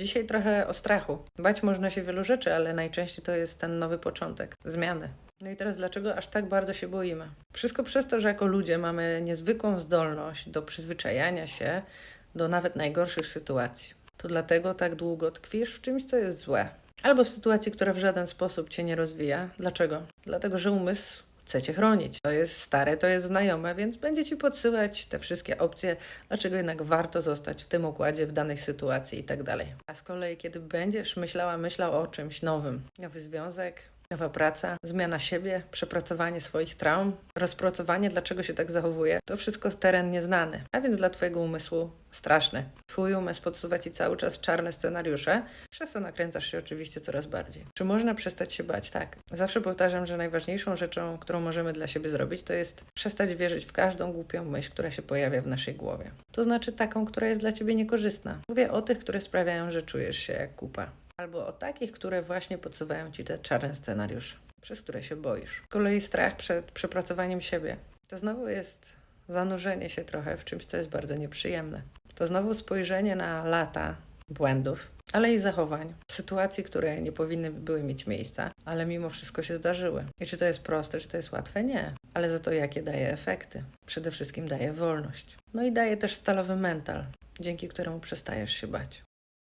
Dzisiaj trochę o strachu. Bać można się wielu rzeczy, ale najczęściej to jest ten nowy początek, zmiany. No i teraz dlaczego aż tak bardzo się boimy? Wszystko przez to, że jako ludzie mamy niezwykłą zdolność do przyzwyczajania się do nawet najgorszych sytuacji. To dlatego tak długo tkwisz w czymś, co jest złe. Albo w sytuacji, która w żaden sposób cię nie rozwija. Dlaczego? Dlatego, że umysł chce cię chronić. To jest stare, to jest znajome, więc będzie ci podsyłać te wszystkie opcje, dlaczego jednak warto zostać w tym układzie, w danej sytuacji i tak dalej. A z kolei, kiedy będziesz myślała, myślał o czymś nowym, nowy związek, nowa praca, zmiana siebie, przepracowanie swoich traum, rozpracowanie, dlaczego się tak zachowuje, to wszystko teren nieznany, a więc dla Twojego umysłu straszny. Twój umysł podsuwa Ci cały czas czarne scenariusze, przez co nakręcasz się oczywiście coraz bardziej. Czy można przestać się bać? Tak. Zawsze powtarzam, że najważniejszą rzeczą, którą możemy dla siebie zrobić, to jest przestać wierzyć w każdą głupią myśl, która się pojawia w naszej głowie. To znaczy taką, która jest dla Ciebie niekorzystna. Mówię o tych, które sprawiają, że czujesz się jak kupa. Albo o takich, które właśnie podsuwają Ci te czarne scenariusze, przez które się boisz. Z kolei strach przed przepracowaniem siebie. To znowu jest zanurzenie się trochę w czymś, co jest bardzo nieprzyjemne. To znowu spojrzenie na lata błędów, ale i zachowań, sytuacji, które nie powinny były mieć miejsca, ale mimo wszystko się zdarzyły. I czy to jest proste, czy to jest łatwe? Nie. Ale za to jakie daje efekty? Przede wszystkim daje wolność. No i daje też stalowy mental, dzięki któremu przestajesz się bać.